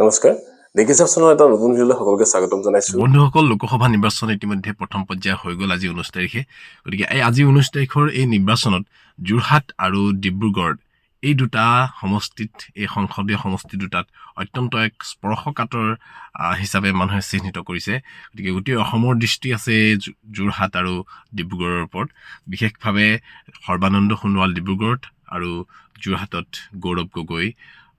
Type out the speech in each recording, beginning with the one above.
নমস্কাৰ। এটা নতুন ভিডিঅ'লৈ সকলোকে স্বাগতম বন্ধুসকল লোকসভা নিৰ্বাচন ইতিমধ্যে প্ৰথম পৰ্যায় হৈ গ'ল আজি ঊনৈছ তাৰিখে। গতিকে এই আজি ঊনৈছ তাৰিখৰ এই নিৰ্বাচনত যোৰহাট আৰু ডিব্ৰুগড় এই দুটা সমষ্টিত এই সংসদীয় সমষ্টি দুটাত অত্যন্ত এক স্পৰ্শকাতৰ হিচাপে মানুহে চিহ্নিত কৰিছে। গতিকে গোটেই অসমৰ দৃষ্টি আছে যোৰহাট আৰু ডিব্ৰুগড়ৰ ওপৰত। বিশেষভাৱে সৰ্বানন্দ সোণোৱাল ডিব্ৰুগড়ত আৰু যোৰহাটত গৌৰৱ গগৈ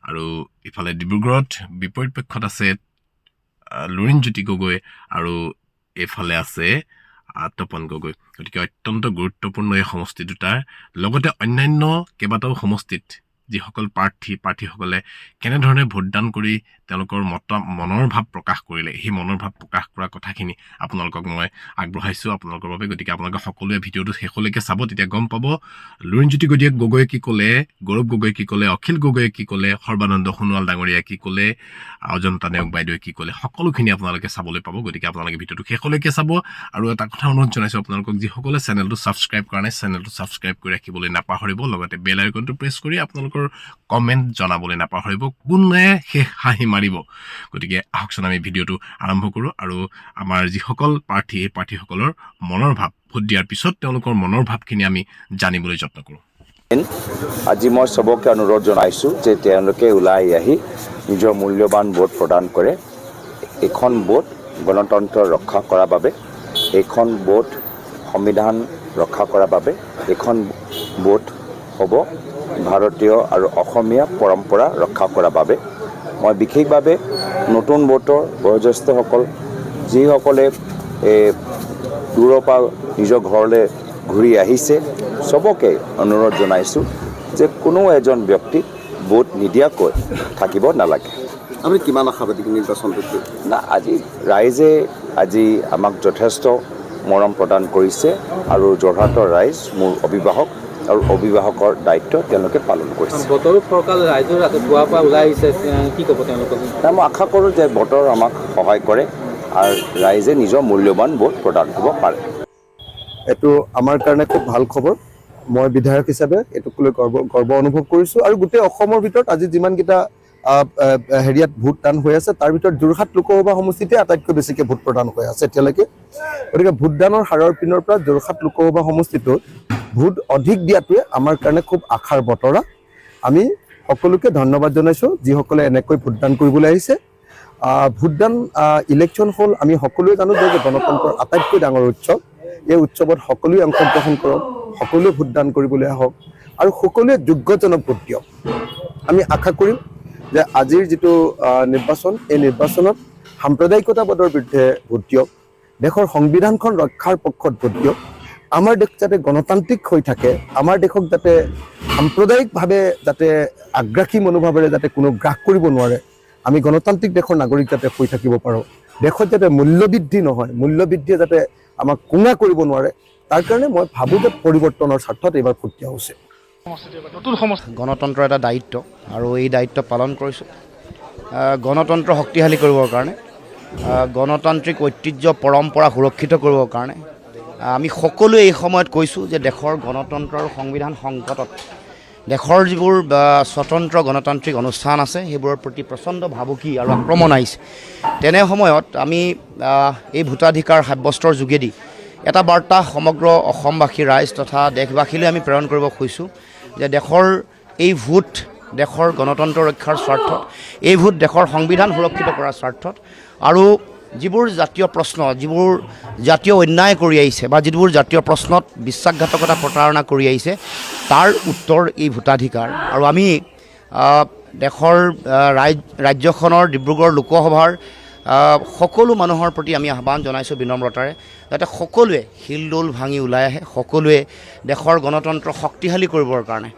আৰু ইফালে ডিব্ৰুগড়ত বিপৰীত পক্ষত আছে লুৰিণজ্যোতি গগৈ আৰু এইফালে আছে তপন গগৈ। গতিকে অত্যন্ত গুৰুত্বপূৰ্ণ এই সমষ্টি দুটাৰ। লগতে অন্যান্য কেইবাটাও সমষ্টিত যিসকল প্ৰাৰ্থী, প্ৰাৰ্থীসকলে কেনেধৰণে ভোটদান কৰি তেওঁলোকৰ মত মনৰ ভাৱ প্ৰকাশ কৰিলে সেই মনৰ ভাৱ প্ৰকাশ কৰা কথাখিনি আপোনালোকক মই আগবঢ়াইছোঁ আপোনালোকৰ বাবে গতিকে আপোনালোকে সকলোৱে ভিডিঅ'টো শেষলৈকে চাব তেতিয়া গম পাব। লুৰিণজ্যোতি গগৈয়ে গগৈয়ে কি ক'লে গৌৰৱ গগৈয়ে কি ক'লে অখিল গগৈয়ে কি ক'লে সৰ্বানন্দ সোণোৱাল ডাঙৰীয়াই কি ক'লে অজন্তা নেওগ বাইদেৱে কি ক'লে সকলোখিনি আপোনালোকে চাবলৈ পাব গতিকে আপোনালোকে ভিডিঅ'টো শেষলৈকে চাব। আৰু এটা কথা অনুৰোধ জনাইছোঁ আপোনালোকক যিসকলে চেনেলটো ছাবস্ক্ৰাইব কৰা নাই চেনেলটো ছাবস্ক্ৰাইব কৰি ৰাখিবলৈ নাপাহৰিব লগতে বেল আইকনটো প্ৰেছ কৰি আপোনালোকৰ কমেণ্ট জনাবলৈ নাপাহৰিব। কোনে শেষ হাঁহি মাৰিব। গতিকে আহকচোন আমি ভিডিঅ'টো আৰম্ভ কৰোঁ আৰু আমাৰ যিসকল প্ৰাৰ্থী, এই প্ৰাৰ্থীসকলৰ মনৰ ভাৱ ভোট দিয়াৰ পিছত তেওঁলোকৰ মনৰ ভাৱখিনি আমি জানিবলৈ যত্ন কৰোঁ। আজি মই চবকে অনুৰোধ জনাইছোঁ যে তেওঁলোকে ওলাই আহি নিজৰ মূল্যৱান ভোট প্ৰদান কৰে। এইখন ভোট গণতন্ত্ৰ ৰক্ষা কৰাৰ বাবে, এইখন ভোট সংবিধান ৰক্ষা কৰাৰ বাবে, এইখন ভোট হ'ব ভাৰতীয় আৰু অসমীয়া পৰম্পৰা ৰক্ষা কৰাৰ বাবে। মই বিশেষভাৱে নতুন ভোটৰ বয়োজ্যেষ্ঠসকল যিসকলে দূৰৰ পৰা নিজৰ ঘৰলৈ ঘূৰি আহিছে চবকে অনুৰোধ জনাইছোঁ যে কোনো এজন ব্যক্তিক ভোট নিদিয়াকৈ থাকিব নালাগে আপুনি কিমান আশাবাদী নিৰ্বাচনটোত লৈ? না আজি ৰাইজে আজি আমাক যথেষ্ট মৰম প্ৰদান কৰিছে আৰু যোৰহাটৰ ৰাইজ মোৰ অভিভাৱক আৰু অভিভাৱকৰ দায়িত্ব তেওঁলোকে পালন কৰিছে। বতৰো ফৰকাল ৰাতিপুৱাৰ পৰা ওলাই আহিছে কি ক'ব মই আশা কৰোঁ যে বতৰ আমাক সহায় কৰে আৰু ৰাইজে নিজৰ মূল্যৱান ভোট প্ৰদান কৰিব পাৰে। এইটো আমাৰ কাৰণে খুব ভালো খবৰ। মই বিধায়ক হিচাপে এইটোক লৈ গৰ্ব গৰ্ব অনুভৱ কৰিছোঁ আৰু গোটেই অসমৰ ভিতৰত আজি যিমানকেইটা হেৰিয়াত ভোটদান হৈ আছে তাৰ ভিতৰত যোৰহাট লোকসভা সমষ্টিতে আটাইতকৈ বেছিকৈ ভোট প্ৰদান হৈ আছে এতিয়ালৈকে। গতিকে ভোটদানৰ হাৰৰ পিনৰ পৰা যোৰহাট লোকসভা সমষ্টিটোত ভোট অধিক দিয়াটোৱে আমাৰ কাৰণে খুব আশাৰ বতৰা। আমি সকলোকে ধন্যবাদ জনাইছোঁ, যিসকলে এনেকৈ ভোটদান কৰিবলৈ আহিছে। ভোটদান ইলেকশ্যন হ'ল, আমি সকলোৱে জানো যে গণতন্ত্ৰৰ আটাইতকৈ ডাঙৰ উৎসৱ। এই উৎসৱত সকলোৱে অংশগ্ৰহণ কৰক, সকলোৱে ভোটদান কৰিবলৈ আহক আৰু সকলোৱে যোগ্যজনক ভোট দিয়ক। আমি আশা কৰিম যে আজিৰ যিটো নিৰ্বাচন, এই নিৰ্বাচনত সাম্প্ৰদায়িকতাবাদৰ বিৰুদ্ধে ভোট দিয়ক, দেশৰ সংবিধানখন ৰক্ষাৰ পক্ষত ভোট দিয়ক। আমাৰ দেশ যাতে গণতান্ত্ৰিক হৈ থাকে, আমাৰ দেশক যাতে সাম্প্ৰদায়িকভাৱে যাতে আগ্ৰাসী মনোভাৱেৰে যাতে কোনো গ্ৰাস কৰিব নোৱাৰে, আমি গণতান্ত্ৰিক দেশৰ নাগৰিক যাতে হৈ থাকিব পাৰোঁ। দেশত যাতে মূল্যবৃদ্ধি নহয়, মূল্যবৃদ্ধিয়ে যাতে আমাক কোঙা কৰিব নোৱাৰে, তাৰ কাৰণে মই ভাবোঁ যে পৰিৱৰ্তনৰ স্বাৰ্থত এইবাৰ ভোট দিয়া উচিত গণতন্ত্ৰৰ এটা দায়িত্ব আৰু এই দায়িত্ব পালন কৰিছোঁ। গণতন্ত্ৰ শক্তিশালী কৰিবৰ কাৰণে গণতান্ত্ৰিক ঐতিহ্য, পৰম্পৰা সুৰক্ষিত কৰিবৰ কাৰণে আমি সকলোৱে এই সময়ত কৈছোঁ যে দেশৰ গণতন্ত্ৰ আৰু সংবিধান সংকটত, দেশৰ যিবোৰ স্বতন্ত্ৰ গণতান্ত্ৰিক অনুষ্ঠান আছে, সেইবোৰৰ প্ৰতি প্ৰচণ্ড ভাবুকি আৰু আক্ৰমণ আহিছে। তেনে সময়ত আমি এই ভোটাধিকাৰ সাব্যস্তৰ যোগেদি এটা বাৰ্তা সমগ্ৰ অসমবাসী ৰাইজ তথা দেশবাসীলৈ আমি প্ৰেৰণ কৰিব খুজিছোঁ যে দেশৰ এই ভোট দেশৰ গণতন্ত্ৰ ৰক্ষাৰ স্বাৰ্থত, এই ভোট দেশৰ সংবিধান সুৰক্ষিত কৰাৰ স্বাৰ্থত আৰু যিবোৰ জাতীয় প্ৰশ্ন যিবোৰ জাতীয় অন্যায় কৰি আহিছে বা যিবোৰ জাতীয় প্ৰশ্নত বিশ্বাসঘাতকতা প্ৰতাৰণা কৰি আহিছে তাৰ উত্তৰ এই ভোটাধিকাৰ। আৰু আমি দেশৰ ৰাজ ৰাজ্যখনৰ ডিব্ৰুগড় লোকসভাৰ সকলো মানুহৰ প্ৰতি আমি আহ্বান জনাইছোঁ বিনম্ৰতাৰে যাতে সকলোৱে শিলদৌল ভাঙি ওলাই আহে সকলোৱে দেশৰ গণতন্ত্ৰ শক্তিশালী কৰিবৰ কাৰণে।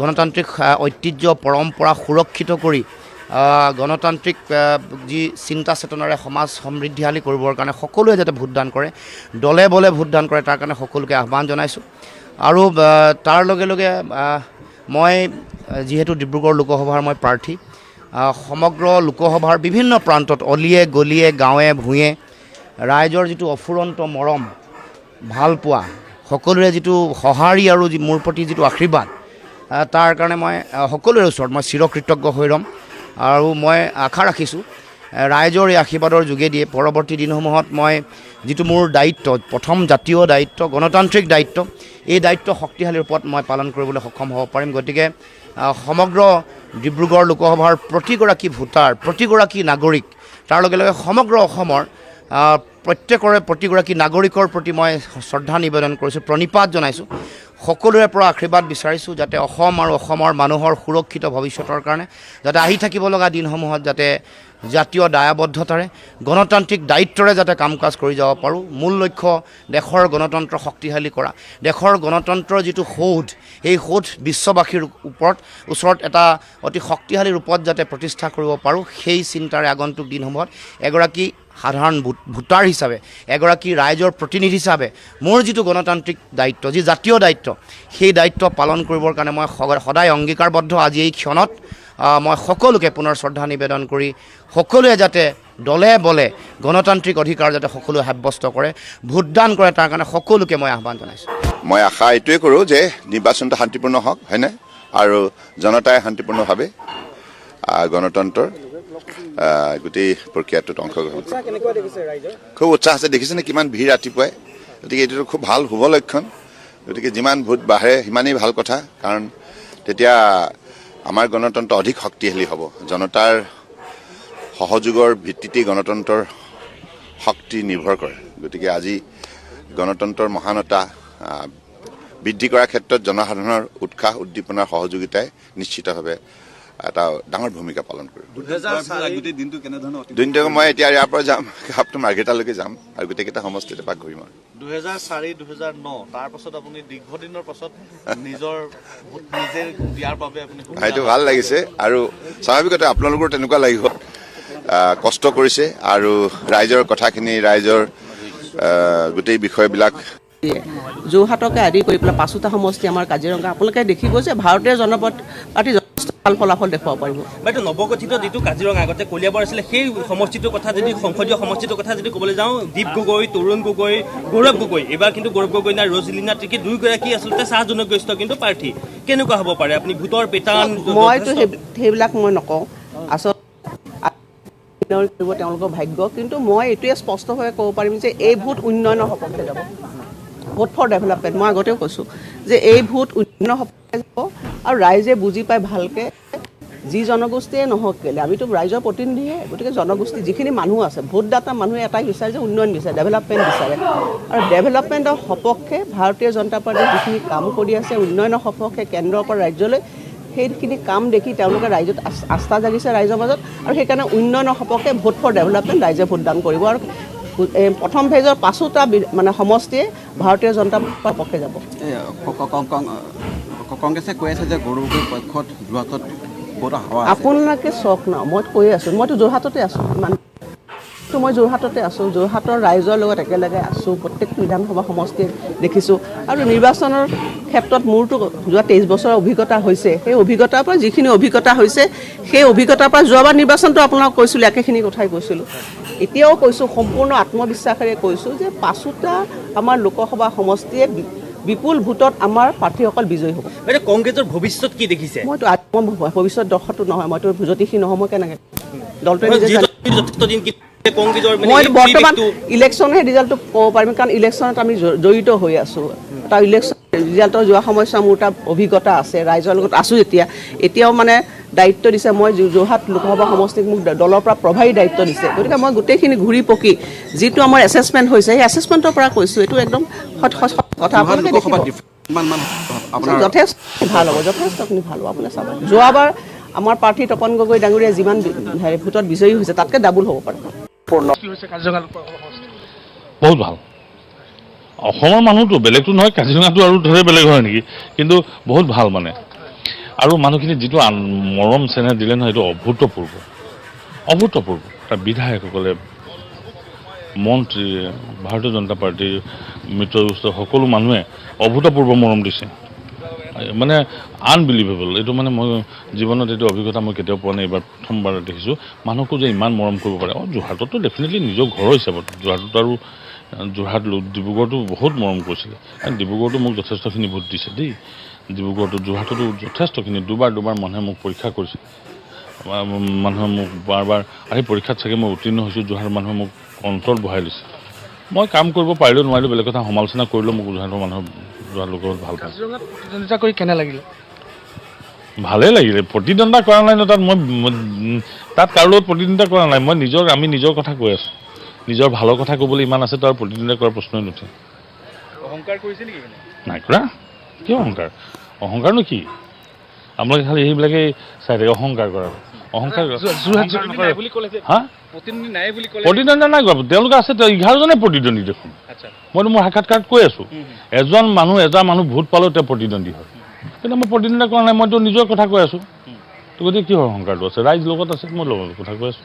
গণতান্ত্ৰিক ঐতিহ্য পৰম্পৰা সুৰক্ষিত কৰি গণতান্ত্ৰিক যি চিন্তা চেতনাৰে সমাজ সমৃদ্ধিশালী কৰিবৰ কাৰণে সকলোৱে যাতে ভোটদান কৰে দলে বলে ভোটদান কৰে তাৰ কাৰণে সকলোকে আহ্বান জনাইছোঁ। আৰু তাৰ লগে লগে মই যিহেতু ডিব্ৰুগড় লোকসভাৰ মই প্ৰাৰ্থী সমগ্ৰ লোকসভাৰ বিভিন্ন প্ৰান্তত অলিয়ে গলিয়ে গাঁৱে ভূঞে ৰাইজৰ যিটো অফুৰন্ত মৰম ভাল পোৱা সকলোৰে যিটো সঁহাৰি আৰু মোৰ প্ৰতি যিটো আশীৰ্বাদ তাৰ কাৰণে মই সকলোৰে ওচৰত মই চিৰকৃতজ্ঞ হৈ ৰ'ম। আৰু মই আশা ৰাখিছোঁ ৰাইজৰ এই আশীৰ্বাদৰ যোগেদিয়ে পৰৱৰ্তী দিনসমূহত মই যিটো মোৰ দায়িত্ব, প্ৰথম জাতীয় দায়িত্ব, গণতান্ত্ৰিক দায়িত্ব, এই দায়িত্ব শক্তিশালী ৰূপত মই পালন কৰিবলৈ সক্ষম হ'ব পাৰিম। গতিকে সমগ্ৰ ডিব্ৰুগড় লোকসভাৰ প্ৰতিগৰাকী ভোটাৰ, প্ৰতিগৰাকী নাগৰিক, তাৰ লগে লগে সমগ্ৰ অসমৰ প্ৰত্যেকৰে প্ৰতিগৰাকী নাগৰিকৰ প্ৰতি মই শ্ৰদ্ধা নিবেদন কৰিছোঁ, প্ৰণিপাত জনাইছোঁ। সকলোৰে পৰা আশীৰ্বাদ বিচাৰিছোঁ যাতে অসম আৰু অসমৰ মানুহৰ সুৰক্ষিত ভৱিষ্যতৰ কাৰণে, যাতে আহি থাকিব লগা দিনসমূহত যাতে জাতীয় দায়বদ্ধতাৰে, গণতান্ত্ৰিক দায়িত্বৰে যাতে কাম কাজ কৰি যাব পাৰোঁ। মূল লক্ষ্য দেশৰ গণতন্ত্ৰ শক্তিশালী কৰা। দেশৰ গণতন্ত্ৰৰ যিটো সৌধ সেই সৌধ বিশ্ববাসীৰ ওপৰত, ওচৰত এটা অতি শক্তিশালী ৰূপত যাতে প্ৰতিষ্ঠা কৰিব পাৰোঁ, সেই চিন্তাৰে আগন্তুক দিনসমূহত এগৰাকী সাধাৰণ ভোট ভোটাৰ হিচাপে, এগৰাকী ৰাইজৰ প্ৰতিনিধি হিচাপে মোৰ যিটো গণতান্ত্ৰিক দায়িত্ব, যি জাতীয় দায়িত্ব, সেই দায়িত্ব পালন কৰিবৰ কাৰণে মই সদায় অংগীকাৰবদ্ধ। আজি এই ক্ষণত মই সকলোকে পুনৰ শ্ৰদ্ধা নিবেদন কৰি সকলোৱে যাতে দলে বলে গণতান্ত্ৰিক অধিকাৰ যাতে সকলোৱে সাব্যস্ত কৰে, ভোটদান কৰে, তাৰ কাৰণে সকলোকে মই আহ্বান জনাইছোঁ। মই আশা এইটোৱে কৰোঁ যে নিৰ্বাচনটো শান্তিপূৰ্ণ হওক, হয়নে? আৰু জনতাই শান্তিপূৰ্ণভাৱে গণতন্ত্ৰৰ গোটেই প্ৰক্ৰিয়াটোত অংশগ্ৰহণ খুব উৎসাহ আছে। দেখিছেনে কিমান ভিৰ ৰাতিপুৱাই? গতিকে এইটোতো খুব ভাল শুভ লক্ষণ। গতিকে যিমান ভোট বাঢ়ে সিমানেই ভাল কথা। কাৰণ তেতিয়া আমাৰ গণতন্ত্ৰ অধিক শক্তিশালী হ'ব। জনতাৰ সহযোগৰ ভিত্তিতেই গণতন্ত্ৰৰ শক্তি নিৰ্ভৰ কৰে। গতিকে আজি গণতন্ত্ৰৰ মহানতা বৃদ্ধি কৰাৰ ক্ষেত্ৰত জনসাধাৰণৰ উৎসাহ উদ্দীপনাৰ সহযোগিতাই নিশ্চিতভাৱে এটা ডাঙৰ ভূমিকা পালন কৰিব। দিনটো মই এতিয়া ইয়াৰ পৰা যাম আপোনাৰ মাৰ্ঘেটালৈকে যাম আৰু গোটেইকেইটা সমষ্টিত এপাক ঘূৰিম আৰু। দুহেজাৰ চাৰি দুহেজাৰ ন তাৰ পাছত আপুনি দীৰ্ঘদিনৰ পাছত নিজৰ নিজে দিয়াৰ বাবে আপুনি সেইটো ভাল লাগিছে আৰু স্বাভাৱিকতে আপোনালোকৰ তেনেকুৱা লাগিব। কষ্ট কৰিছে আৰু ৰাইজৰ কথাখিনি ৰাইজৰ গোটেই বিষয়বিলাক। যোৰহাটকে আদি কৰি পেলাই পাঁচোটা সমষ্টি আমাৰ কাজিৰঙা। আপোনালোকে দেখিব যে ভাৰতীয় জনতা পাৰ্টি ভাল ফলাফল দেখুৱাব পাৰিব। বাইদেউ নৱগঠিত যিটো কাজিৰঙা আগতে কলিয়াবৰ আছিলে সেই সমষ্টিটোৰ কথা যদি সংসদীয় সমষ্টিটোৰ কথা যদি ক'বলৈ যাওঁ দীপ গগৈ তৰুণ গগৈ গৌৰৱ গগৈ এইবাৰ কিন্তু গৌৰৱ গগৈ নাই ৰজলিনা ত্ৰিকী দুয়োগৰাকী আচলতে চাহ জনগোষ্ঠীয় কিন্তু প্ৰাৰ্থী। কেনেকুৱা হ'ব পাৰে? আপুনি ভোটৰ পেটাৰ্ণ মইতো সেই- সেইবিলাক মই নকওঁ। আচলতে কৰিব তেওঁলোকৰ ভাগ্য। কিন্তু মই এইটোৱে স্পষ্টভাৱে ক'ব পাৰিম যে এই ভোট উন্নয়নৰ সপক্ষে যাব। ভোট ফৰ ডেভেলপমেণ্ট। মই আগতেও কৈছোঁ যে এই ভোট উন্নয়নৰ সপক্ষে যাব। আৰু ৰাইজে বুজি পায় ভালকৈ যি জনগোষ্ঠীয়ে নহওক কেলে। আমিতো ৰাইজৰ প্ৰতিনিধিহে, গতিকে জনগোষ্ঠী যিখিনি মানুহ আছে, ভোটদাতা মানুহে এটাই বিচাৰে যে উন্নয়ন বিচাৰে, ডেভেলপমেণ্ট বিচাৰে। আৰু ডেভেলপমেণ্টৰ সপক্ষে ভাৰতীয় জনতা পাৰ্টীয়ে যিখিনি কাম কৰি আছে, উন্নয়নৰ সপক্ষে কেন্দ্ৰৰ পৰা ৰাজ্যলৈ, সেইখিনি কাম দেখি তেওঁলোকে ৰাইজত আস- আস্থা জাগিছে ৰাইজৰ মাজত আৰু সেইকাৰণে উন্নয়নৰ সপক্ষে ভোট ফৰ ডেভেলপমেণ্ট ৰাইজে ভোটদান কৰিব। আৰু প্ৰথম ফেজৰ পাঁচোটা মানে সমষ্টিয়ে ভাৰতীয় জনতা পাৰ্টীৰ পক্ষে যাব। কংগ্ৰেছে কৈ আছে যে গগৈৰ পক্ষত যোৰহাটত আপোনালোকে চাওক ন, মই কৈ আছোঁ, মইতো যোৰহাটতে আছোঁ, ইমান। তো মই যোৰহাটতে আছোঁ, যোৰহাটৰ ৰাইজৰ লগত একেলগে আছোঁ, প্ৰত্যেক বিধানসভা সমষ্টিত দেখিছোঁ। আৰু নিৰ্বাচনৰ ক্ষেত্ৰত মোৰতো যোৱা তেইছ বছৰৰ অভিজ্ঞতা হৈছে, সেই অভিজ্ঞতাৰ পৰা যিখিনি অভিজ্ঞতা হৈছে, সেই অভিজ্ঞতাৰ পৰা যোৱাবাৰ নিৰ্বাচনটো আপোনাক কৈছিলোঁ, একেখিনি কথাই কৈছিলোঁ। এতিয়াও কৈছোঁ, সম্পূৰ্ণ আত্মবিশ্বাসেৰে কৈছোঁ যে পাঁচোটা আমাৰ লোকসভা সমষ্টিয়ে বিপুল ভোটত আমাৰ প্ৰাৰ্থীসকল বিজয়ী হ'ব। বাইদেউ কংগ্ৰেছৰ ভৱিষ্যত কি দেখিছে? মইতো আত্ম ভৱিষ্যত দৰ্শকটো নহয় মইতো জ্যোতিষী নহয় মই কেনেকৈ দলটোৱে মানে মই এই বৰ্তমান ইলেকশ্যনহে ৰিজাল্টটো ক'ব পাৰিম কাৰণ ইলেকশ্যনত আমি জড়িত হৈ আছোঁ। এটা ইলেকশ্যন ৰিজাল্টৰ যোৱা সময়ছোৱা মোৰ তাত অভিজ্ঞতা আছে ৰাইজৰ লগত আছোঁ এতিয়া এতিয়াও মানে দায়িত্ব দিছে মই যোৰহাট লোকসভা সমষ্টিক মোক দলৰ পৰা প্ৰভাৰী দায়িত্ব দিছে। গতিকে মই গোটেইখিনি ঘূৰি পকি যিটো আমাৰ এছেছমেণ্ট হৈছে সেই এছেছমেণ্টৰ পৰা কৈছোঁ এইটো একদম সৎ- সৎ কথা আপোনালোকে দেখিব। মান যথেষ্ট ভালো হ'ব যথেষ্টখিনি ভালো হ'ব আপুনি চাব। যোৱাবাৰ আমাৰ প্ৰাৰ্থী তপন গগৈ ডাঙৰীয়া যিমান হেৰি ভোটত বিজয়ী হৈছে তাতকৈ ডাবুল হ'ব পাৰে। বহুত ভালো। অসমৰ মানুহতো বেলেগতো নহয় কাজিৰঙাটো আৰু ধৰে বেলেগ হয় নেকি? কিন্তু বহুত ভালো মানে। আৰু মানুহখিনি যিটো মৰম চেনেহ দিলে নহয় সেইটো অভূতপূৰ্ব। অভূতপূৰ্ব। তাৰ বিধায়কসকলে মন্ত্ৰী ভাৰতীয় জনতা পাৰ্টীৰ মিত্ৰগোষ্ঠ সকলো মানুহে অভূতপূৰ্ব মৰম দিছে। মানে আনবিলিভেবল এইটো মানে মই জীৱনত এইটো অভিজ্ঞতা মই কেতিয়াও পোৱা নাই এইবাৰ প্ৰথমবাৰ দেখিছোঁ। মানুহকো যে ইমান মৰম কৰিব পাৰে। অঁ যোৰহাটতো ডেফিনেটলি নিজৰ ঘৰৰ হিচাপত। যোৰহাটত আৰু যোৰহাট ডিব্ৰুগড়তো বহুত মৰম কৰিছিলে। আৰু ডিব্ৰুগড়তো মোক যথেষ্টখিনি ভোট দিছে দেই। ডিব্ৰুগড়তো যোৰহাটতো যথেষ্টখিনি দুবাৰ দুবাৰ মানুহে মোক পৰীক্ষা কৰিছে। মানুহে মোক বাৰ বাৰ আহি পৰীক্ষাত চাগে মই উত্তীৰ্ণ হৈছোঁ যোৰহাটৰ মানুহে মোক কণ্ট্ৰল বহাই লৈছে মই কাম কৰিব পাৰিলেও নোৱাৰিলেও বেলেগ কথা সমালোচনা কৰিলেও মোক যোৰহাটৰ মানুহৰ যোৰহাট লোকৰ ভালো প্ৰতিদ্বন্দ্বিতা কৰি কেনে লাগিলে? ভালেই লাগিলে প্ৰতিদ্বন্দ্বিতা কৰা নাই ন তাত মই তাত কাৰো লগত প্ৰতিদ্বন্দ্বিতা কৰা নাই মই নিজৰ আমি নিজৰ কথা কৈ আছোঁ। নিজৰ ভালৰ কথা ক'বলৈ ইমান আছে তাৰ প্ৰতিদ্বন্দ্বিতা কৰাৰ প্ৰশ্নই নুঠে। অহংকাৰ কৰিছে নেকি নাই কৰা। কি অহংকাৰ? অহংকাৰনো কি? আপোনালোকে খালি সেইবিলাকে চাই থাকে অহংকাৰ কৰা অহংকাৰ প্ৰতিদ্বন্দ্বিতা নাই কৰা তেওঁলোকে আছে এঘাৰজনে প্ৰতিদ্বন্দ্বী দেখোন। আচ্ছা। মইতো মোৰ সাক্ষাৎকাৰত কৈ আছোঁ। এজন মানুহ এজন মানুহ ভোট পালেও তেওঁ প্ৰতিদ্বন্দ্বী হয়। কিন্তু মই প্ৰতিদ্বন্দ্বিতা কৰা নাই মইতো নিজৰ কথা কৈ আছোঁ। তো গতিকে কিহৰ অহংকাৰটো আছে? ৰাইজ লগত আছে মই লগত কথা কৈ আছোঁ।